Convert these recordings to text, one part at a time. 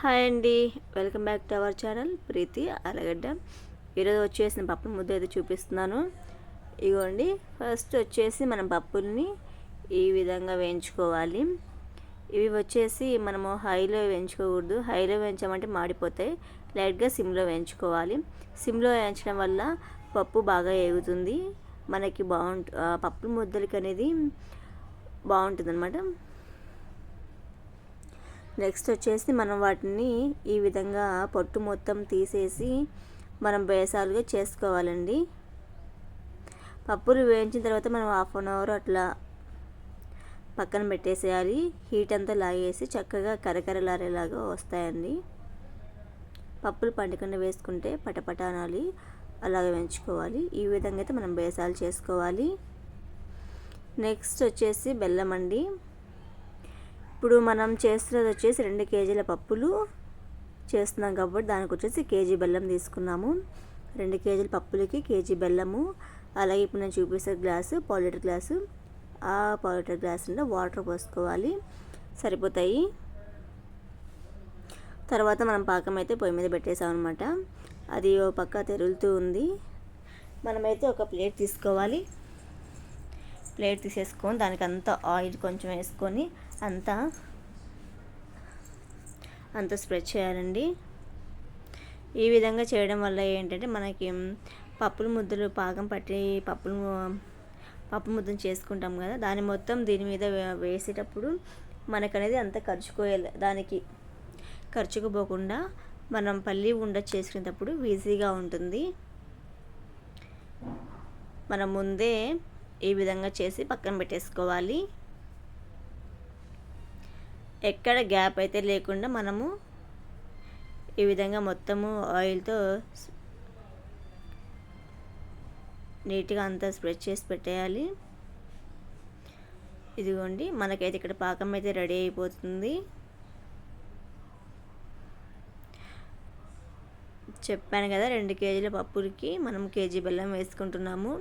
Hi అండి. Welcome back to our channel Preeti Alagadda. ఈరోజు వచ్చేసిన పప్పు ముద్ద అయితే చూపిస్తున్నాను. ఇగోండి ఫస్ట్ వచ్చేసి మనం పప్పుల్ని ఈ విధంగా వేయించుకోవాలి. ఇవి వచ్చేసి మనము హైలో వేయించుకోకూడదు. హైలో వేయించామంటే మాడిపోతాయి. లైట్గా సిమ్లో వేయించుకోవాలి. సిమ్లో వేయించడం వల్ల పప్పు బాగా ఏగుతుంది. మనకి బాగుంటు పప్పు ముద్దలకి అనేది బాగుంటుంది అనమాట నెక్స్ట్ వచ్చేసి మనం వాటిని ఈ విధంగా పొట్టు మొత్తం తీసేసి మనం బేసాలుగా చేసుకోవాలండి. పప్పులు వేయించిన తర్వాత మనం హాఫ్ అన్ అవర్ అట్లా పక్కన పెట్టేసేయాలి. హీట్ అంతా లాగేసి చక్కగా కరకరలారేలాగా వస్తాయండి. పప్పులు పండుకుండా వేసుకుంటే పటపట అనాలి. అలాగే వేయించుకోవాలి. ఈ విధంగా అయితే మనం బేసాలు చేసుకోవాలి. నెక్స్ట్ వచ్చేసి బెల్లం అండి. ఇప్పుడు మనం చేస్తున్నది వచ్చేసి రెండు కేజీల పప్పులు చేస్తున్నాం కాబట్టి దానికి వచ్చేసి కేజీ బెల్లం తీసుకున్నాము. రెండు కేజీల పప్పులకి కేజీ బెల్లము. అలాగే ఇప్పుడు నేను చూపిస్తే గ్లాసు పావు గ్లాసు. ఆ పావు లీటర్ గ్లాసులో వాటర్ పోసుకోవాలి. సరిపోతాయి. తర్వాత మనం పాకం అయితే పొయ్యి మీద పెట్టేసాం అనమాట అది ఓ పక్క తెరులుతూ ఉంది. మనమైతే ఒక ప్లేట్ తీసుకోవాలి. ప్లేట్ తీసేసుకొని దానికి అంతా ఆయిల్ కొంచెం వేసుకొని అంతా అంత స్ప్రెడ్ చేయాలండి. ఈ విధంగా చేయడం వల్ల ఏంటంటే మనకి పప్పుల ముద్దలు పాకం పట్టి పప్పులు పప్పు ముద్దను చేసుకుంటాం కదా. దాని మొత్తం దీని మీద వేసేటప్పుడు మనకనేది అంత ఖర్చుకోయాలి దానికి ఖర్చుకుపోకుండా మనం పల్లి ఉండ చేసుకునేటప్పుడు ఈజీగా ఉంటుంది. మనం ముందే ఈ విధంగా చేసి పక్కన పెట్టేసుకోవాలి. ఎక్కడ గ్యాప్ అయితే లేకుండా మనము ఈ విధంగా మొత్తము ఆయిల్తో నీట్గా అంతా స్ప్రెడ్ చేసి పెట్టేయాలి. ఇదిగోండి మనకైతే ఇక్కడ పాకం అయితే రెడీ అయిపోతుంది. చెప్పాను కదా రెండు కేజీల పప్పులకి మనం కేజీ బెల్లం వేసుకుంటున్నాము.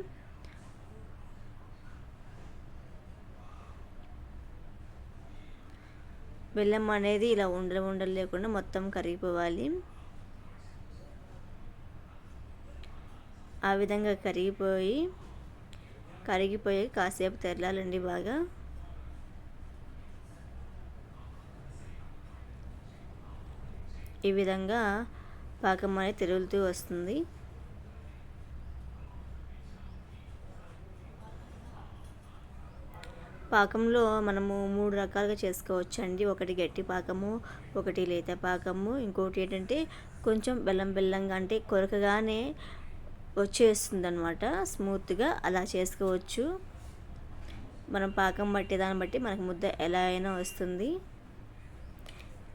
బెల్లం అనేది ఇలా ఉండలు ఉండలు లేకుండా మొత్తం కరిగిపోవాలి. ఆ విధంగా కరిగిపోయి కరిగిపోయి కాసేపు తెరలాలండి బాగా. ఈ విధంగా పాకం అనేది తిరుగుతూ వస్తుంది. పాకంలో మనము మూడు రకాలుగా చేసుకోవచ్చు అండి ఒకటి గట్టి పాకము ఒకటి లేత పాకము. ఇంకోటి ఏంటంటే కొంచెం బెల్లం బెల్లంగా అంటే కొరకగానే వచ్చేస్తుంది అనమాట స్మూత్గా అలా చేసుకోవచ్చు. మనం పాకం బట్టి దాన్ని బట్టి మనకు ముద్ద ఎలా అయినా వస్తుంది.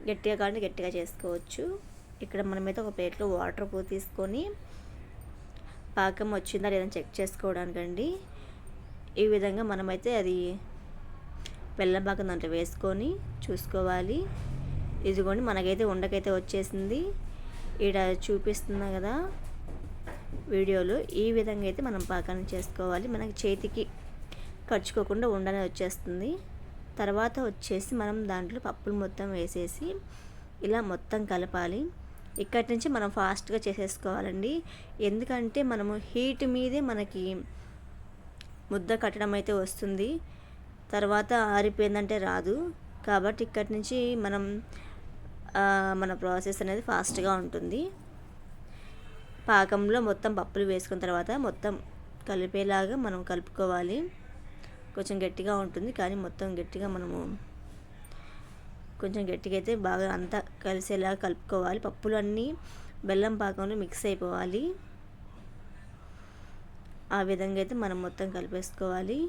గట్టిగా కావాలంటే గట్టిగా చేసుకోవచ్చు. ఇక్కడ మనమైతే ఒక ప్లేట్లో వాటర్ పో తీసుకొని పాకం వచ్చిందా లేదా చెక్ చేసుకోవడానికండి. ఈ విధంగా మనమైతే అది బెల్లం పాకం దాంట్లో వేసుకొని చూసుకోవాలి. ఇదిగోండి మనకైతే ఉండకైతే వచ్చేసింది. ఇక్కడ చూపిస్తున్నా కదా వీడియోలో ఈ విధంగా అయితే మనం పాకాన్ని చేసుకోవాలి. మనకి చేతికి ఖర్చుకోకుండా ఉండనే వచ్చేస్తుంది. తర్వాత వచ్చేసి మనం దాంట్లో పప్పులు మొత్తం వేసేసి ఇలా మొత్తం కలపాలి. ఇక్కడి నుంచి మనం ఫాస్ట్గా చేసేసుకోవాలండి. ఎందుకంటే మనము హీట్ మీదే మనకి ముద్ద కట్టడం అయితే వస్తుంది. తర్వాత ఆరిపోయిందంటే రాదు. కాబట్టి ఇక్కడి నుంచి మనం మన ప్రాసెస్ అనేది ఫాస్ట్గా ఉంటుంది. పాకంలో మొత్తం పప్పులు వేసుకున్న తర్వాత మొత్తం కలిపేలాగా మనం కలుపుకోవాలి. కొంచెం గట్టిగా ఉంటుంది కానీ మొత్తం గట్టిగా మనము కొంచెం గట్టిగా అయితే బాగా అంతా కలిసేలాగా కలుపుకోవాలి. పప్పులు అన్నీ బెల్లం పాకంలో మిక్స్ అయిపోవాలి. ఆ విధంగా అయితే మనం మొత్తం కలిపేసుకోవాలి.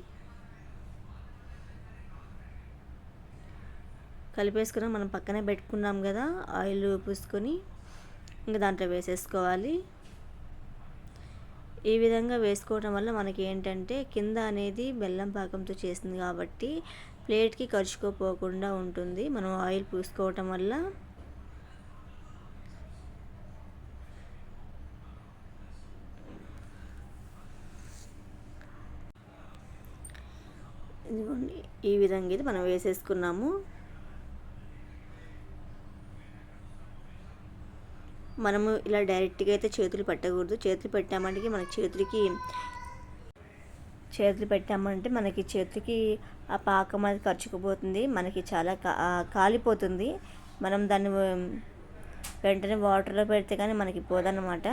కలిపేసుకుని మనం పక్కనే పెట్టుకున్నాం కదా ఆయిల్ పూసుకొని ఇంకా దాంట్లో వేసేసుకోవాలి. ఈ విధంగా వేసుకోవడం వల్ల మనకి ఏంటంటే కింద అనేది బెల్లం పాకంతో చేసింది కాబట్టి ప్లేట్కి ఖర్చుకోపోకుండా ఉంటుంది. మనం ఆయిల్ పూసుకోవటం వల్ల ఇదిగోండి ఈ విధంగా ఇది మనం వేసేసుకున్నాము. మనము ఇలా డైరెక్ట్గా అయితే చేతులు పెట్టకూడదు. చేతులు పెట్టామంటే మన చేతులకి చేతులు పెట్టామంటే మనకి చేతికి ఆ పాకం అది ఖర్చుకుపోతుంది మనకి చాలా కా కాలిపోతుంది. మనం దాన్ని వెంటనే వాటర్లో పెడితే కానీ మనకి పోదన్నమాట.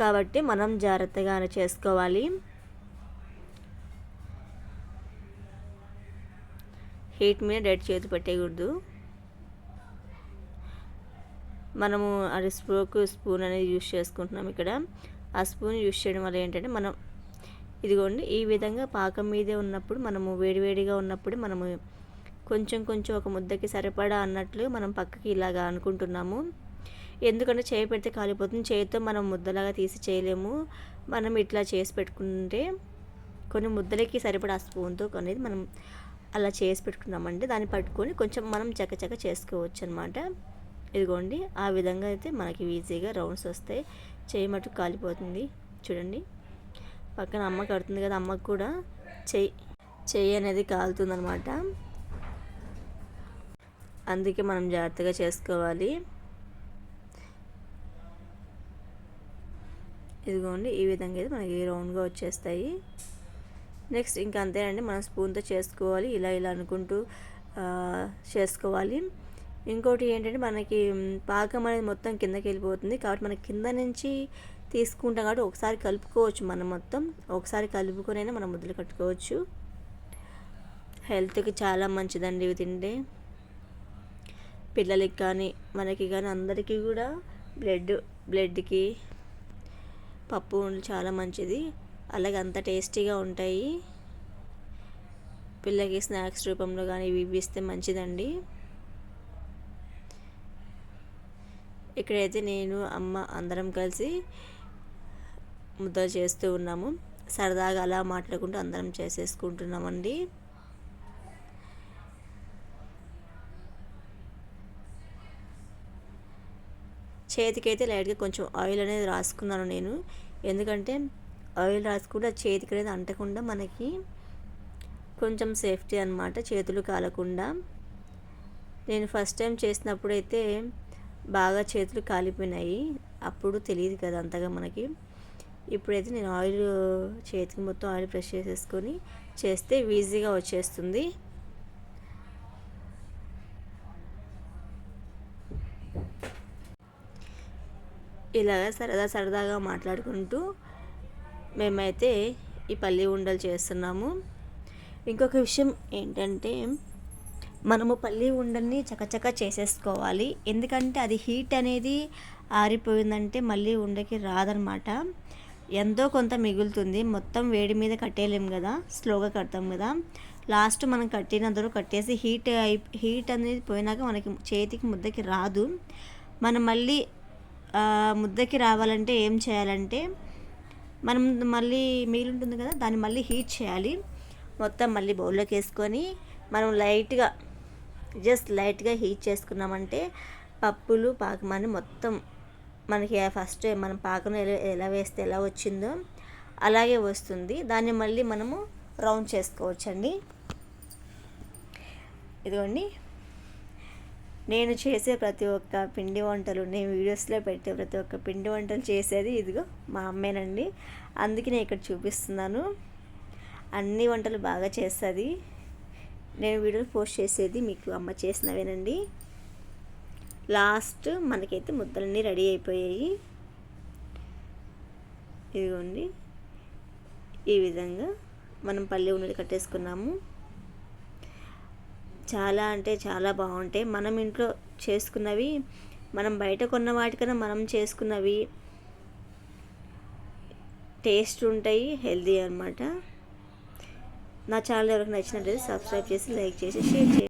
కాబట్టి మనం జాగ్రత్తగా చేసుకోవాలి. హీట్ మీద డైరెక్ట్ చేతి పెట్టేయకూడదు మనము అది స్ప్రోక్ స్పూన్ అనేది యూస్ చేసుకుంటున్నాం ఇక్కడ. ఆ స్పూన్ యూస్ చేయడం వల్ల ఏంటంటే మనం ఇదిగోండి ఈ విధంగా పాకం మీదే ఉన్నప్పుడు మనము వేడివేడిగా ఉన్నప్పుడు మనము కొంచెం కొంచెం ఒక ముద్దకి సరిపడా అన్నట్లు మనం పక్కకి ఇలాగా అనుకుంటున్నాము. ఎందుకంటే చేయి పెడితే కాలిపోతుంది. చేయితో మనం ముద్దలాగా తీసి చేయలేము. మనం ఇట్లా చేసి పెట్టుకుంటే కొన్ని ముద్దలకి సరిపడా స్పూన్తో అనేది మనం అలా చేసి పెట్టుకున్నామంటే దాన్ని పట్టుకొని కొంచెం మనం చకచక చేసుకోవచ్చు అనమాట ఇదిగోండి ఆ విధంగా అయితే మనకి ఈజీగా రౌండ్స్ వస్తాయి. చేయి మటుకు కాలిపోతుంది. చూడండి. పక్కన అమ్మ కడుతుంది కదా అమ్మకు కూడా చెయ్యి చెయ్యి అనేది కాలుతుందనమాట అందుకే మనం జాగ్రత్తగా చేసుకోవాలి. ఇదిగోండి ఈ విధంగా అయితే మనకి రౌండ్గా వచ్చేస్తాయి. నెక్స్ట్ ఇంకా అంతేనండి మనం స్పూన్తో చేసుకోవాలి. ఇలా ఇలా అనుకుంటూ చేసుకోవాలి. ఇంకోటి ఏంటంటే మనకి పాకం అనేది మొత్తం కిందకి వెళ్ళిపోతుంది. కాబట్టి మనకి కింద నుంచి తీసుకుంటాం కాబట్టి ఒకసారి కలుపుకోవచ్చు మనం మొత్తం. ఒకసారి కలుపుకొనైనా మనం ముద్దలు కట్టుకోవచ్చు. హెల్త్కి చాలా మంచిదండి ఇవి తింటే. పిల్లలకి కానీ మనకి కానీ అందరికీ కూడా బ్లడ్ బ్లడ్కి పప్పు చాలా మంచిది. అలాగే అంత టేస్టీగా ఉంటాయి. పిల్లలకి స్నాక్స్ రూపంలో కానీ ఇవి ఇస్తే మంచిదండి. ఇక్కడైతే నేను అమ్మ అందరం కలిసి ముద్ద చేస్తూ ఉన్నాము. సరదాగా అలా మాట్లాడుకుంటూ అందరం చేసేసుకుంటున్నామండి. చేతికైతే లైట్గా కొంచెం ఆయిల్ అనేది రాసుకున్నాను నేను. ఎందుకంటే ఆయిల్ రాసుకుంటే చేతికి అనేది అంటకుండా మనకి కొంచెం సేఫ్టీ అనమాట చేతులు కాలకుండా. నేను ఫస్ట్ టైం చేసినప్పుడు అయితే బాగా చేతులు కాలిపోయినాయి. అప్పుడు తెలియదు కదా అంతగా మనకి. ఇప్పుడైతే నేను ఆయిల్ చేతికి మొత్తం ఆయిల్ ప్రెష్ చేసేసుకొని చేస్తే ఈజీగా వచ్చేస్తుంది. ఇలాగా సరదా సరదాగా మాట్లాడుకుంటూ మేమైతే ఈ పల్లి ఉండలు చేస్తున్నాము. ఇంకొక విషయం ఏంటంటే మనము పల్లి ఉండల్ని చకచక చేసేసుకోవాలి. ఎందుకంటే అది హీట్ అనేది ఆరిపోయిందంటే మళ్ళీ ఉండకి రాదనమాట ఎంతో కొంత మిగులుతుంది. మొత్తం వేడి మీద కట్టేయలేము కదా. స్లోగా కడతాం కదా. లాస్ట్ మనం కట్టినందరూ కట్టేసి హీట్ అయి హీట్ అనేది పోయినాక మనకి చేతికి ముద్దకి రాదు. మనం మళ్ళీ ముద్దకి రావాలంటే ఏం చేయాలంటే మనం మళ్ళీ మిగిలి ఉంటుంది కదా దాన్ని మళ్ళీ హీట్ చేయాలి. మొత్తం మళ్ళీ బౌల్లోకి వేసుకొని మనం లైట్గా జస్ట్ లైట్గా హీట్ చేసుకున్నామంటే పప్పులు పాకమని మొత్తం మనకి ఫస్ట్ మనం పాకం ఎలా ఎలా వేస్తే ఎలా వచ్చిందో అలాగే వస్తుంది. దాన్ని మళ్ళీ మనము రౌండ్ చేసుకోవచ్చండి. ఇదిగోండి. నేను చేసే ప్రతి ఒక్క పిండి వంటలు నేను వీడియోస్లో పెట్టే ప్రతి ఒక్క పిండి వంటలు చేసేది ఇదిగో మా అమ్మేనండి. అందుకే నేను ఇక్కడ చూపిస్తున్నాను. అన్ని వంటలు బాగా చేస్తుంది. నేను వీడియోలు పోస్ట్ చేసేది మీకు అమ్మ చేసినవేనండి. లాస్ట్ మనకైతే ముద్దలన్నీ రెడీ అయిపోయాయి. ఇదిగోండి. ఈ విధంగా మనం పల్లె ఉన్నది కట్టేసుకున్నాము. చాలా అంటే చాలా బాగుంటాయి. మనం ఇంట్లో చేసుకున్నవి మనం బయట కొన్న వాటికన్నా మనం చేసుకున్నవి టేస్ట్ ఉంటాయి హెల్దీ అనమాట నా ఛానల్ ఎవరికి నచ్చినట్లయితే సబ్స్క్రైబ్ చేసి లైక్ చేసి షేర్ చేయండి.